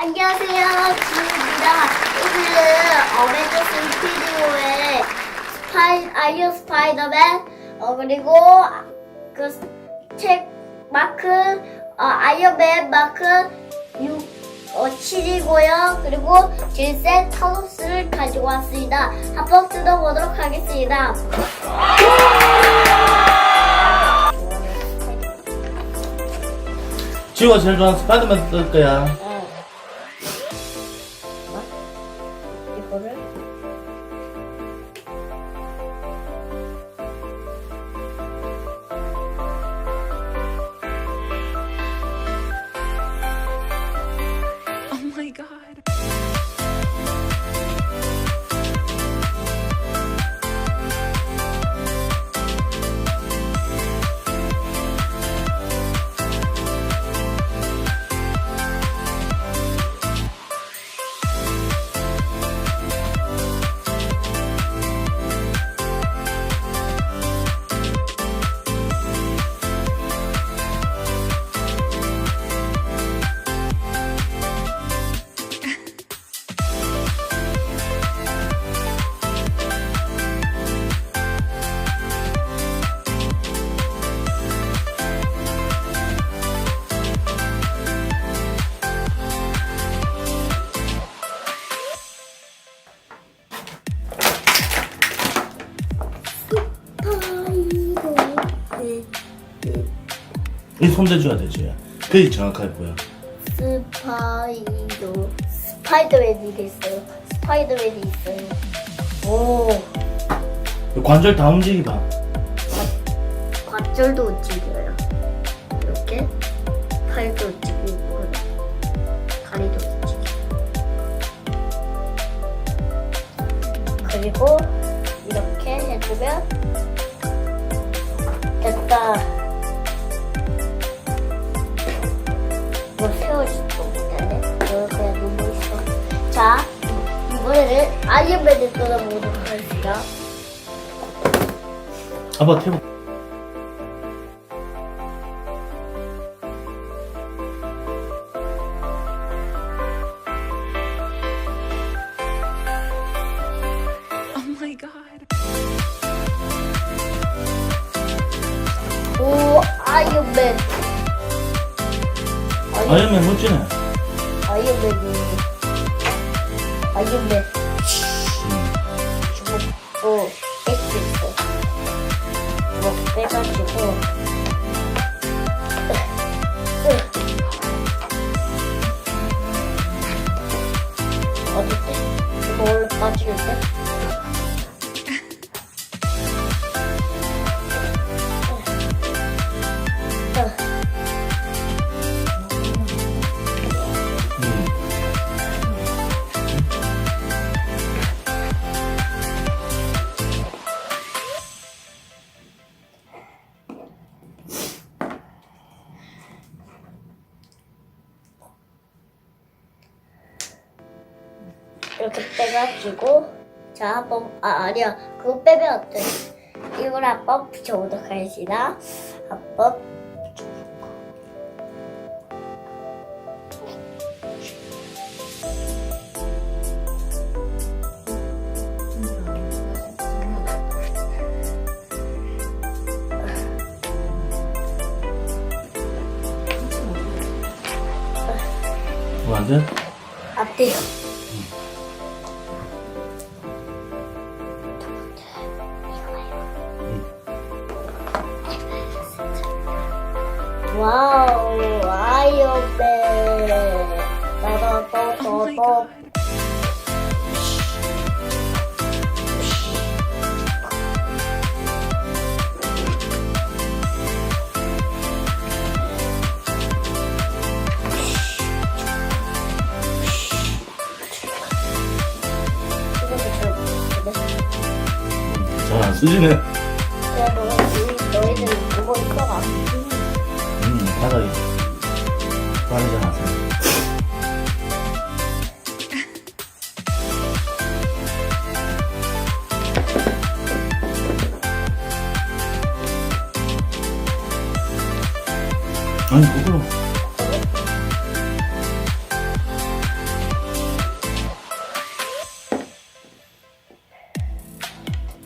안녕하세요, 지입니다 오늘은 어벤져스 인피니오의 스파이, 아이언 스파이더맨, 어, 그리고 그 책 마크, 어, 아이언맨 마크 6, 어, 7이고요. 그리고 질셋 타노스를 가지고 왔습니다. 한번 뜯어보도록 하겠습니다. 지우가 제일 좋아하는 스파이더맨 뜰 거야. 이 손대줘야 돼, 지우야. 그게 정확하게 보여. 스파이더 스파이더맨이 있어요. 스파이더맨이 있어요. 오 관절 다 움직이봐. 관절도 움직여요. 이렇게 팔도 움직이고 다리도 움직이고 그리고 이렇게 해주면 됐다. 이거 세워지도 못하네. 그냥 누워 있어. 자 이번에는 아이언맨을 뜯어보도록 하겠습니다. 아빠 태워. Oh my god. 오 아이언맨 아이언, 아이언맨 멋지네. 아이언맨이 아이언맨 주먹도 뺄수 있어 주먹 빼가지고 어딨지? 이거 원래 빠지는데? 빼가지고 자 한번 아 아니야. 그거 빼면 안 돼. 이걸 한번 붙여보도록 하겠습니다. 한번. 뭐안 돼? 안 돼요 와우 아이언맨 Oh my 따다다다다 god. 잘안 쓰지네. 아니 부끄러워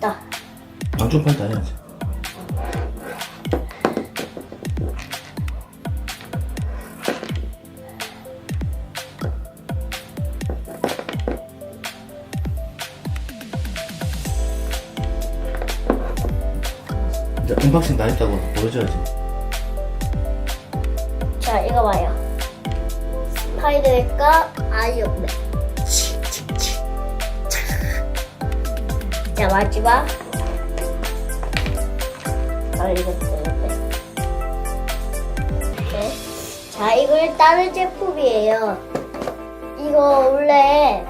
나. 양쪽 팔다 해야지. 이제 언박싱 다 했다고 보여줘야지. 자, 이거 봐요. 스파이더맨과 아이언맨. 자, 마지막. 아, 이것도 이렇게. 네. 자, 이거 다른 제품이에요. 이거 원래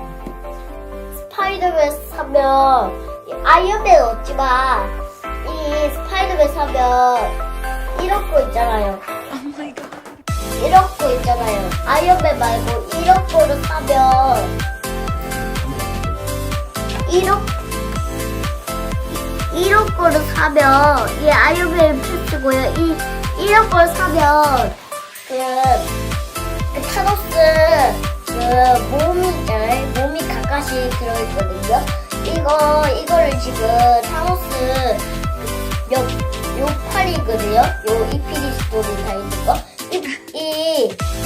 스파이더맨 사면 이 아이언맨 얻지만 이 스파이더맨 사면 이런 거 있잖아요. 거 있잖아요. 아이언맨 말고 거를 사면 이런 이런 거를 사면 이 아이언맨 필수고요. 이 이런 걸 사면 그, 그 타노스 그 몸이 있잖아요. 몸이 가까이 들어있거든요. 이거 이거를 지금 타노스 그 요, 요 팔이거든요. 요 이피리스토리 다 있는 거.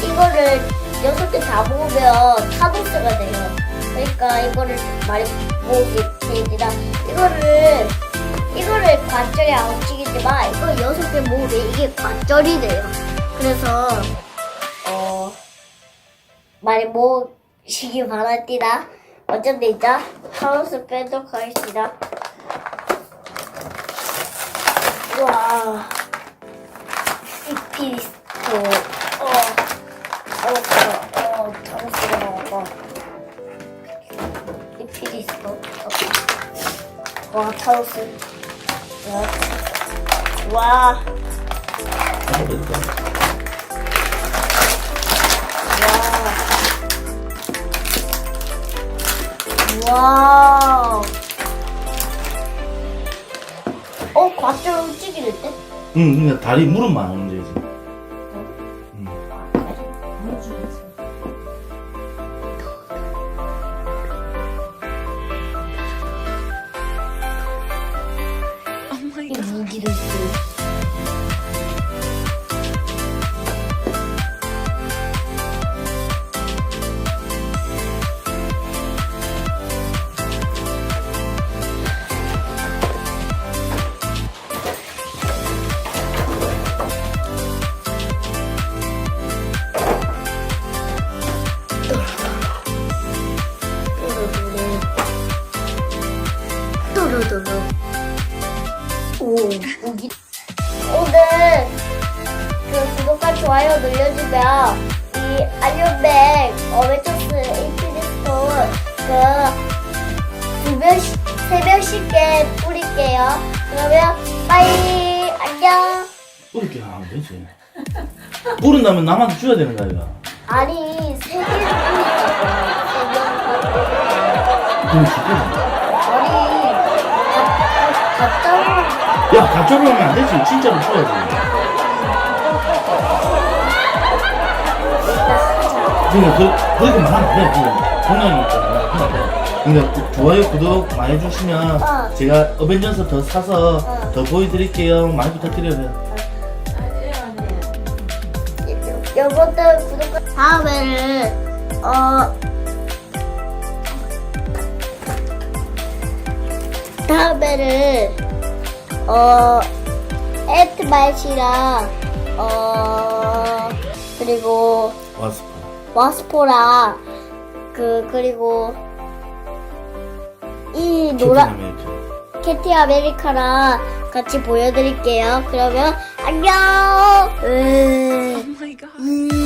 이거를 여섯 개 다 모으면 타노스가 돼요. 그러니까 이거를 많이 모으게 되니라 이거를, 이거를 관절이 안 움직이지만 이거 여섯 개 모으면 이게 관절이 돼요. 그래서, 어, 많이 모으시기 바랍니다. 어쩐데 이제 타노스 빼도록 하겠습니다. 와, 이피리스토, 어, 어, 어, 어, 타노스가 나와봐. 이피리스토, 어. 와, 타노스. 와, 와, 와. 어, 과절 움직이는데? 응, 그러니까 다리 무릎만 오, 무기. 오늘 그 구독과 좋아요 눌러주면 이 알료백 어메토스 인피니스톤 그두 명씩 세 명씩게 뿌릴게요. 그러면 빠이 안녕. 뿌리게 하면 되지. 뿌린다면 남한테 줘야 되는 거 아이가? 아니 세 개를 뿌리자고 그럼 죽고. 아니 가- 가짜로 야, 가짜로 하면 안 되지. 진짜로 줘야지. 그러니까 그, 그렇게 말하면 안 돼. 그. 하면 안 돼. 좋아요, 구독 많이 해주시면 어. 제가 어벤져스 더 사서 어. 더 보여드릴게요. 많이 부탁드려요. 여러분들 구독과 다음에는 어 다음에는 어 앤트맛이랑 어 그리고 와스파. 와스포랑 그 그리고 이 노란. 캐티 아메리카랑 같이 보여드릴게요. 그러면 안녕. 으, Oh my god. 음.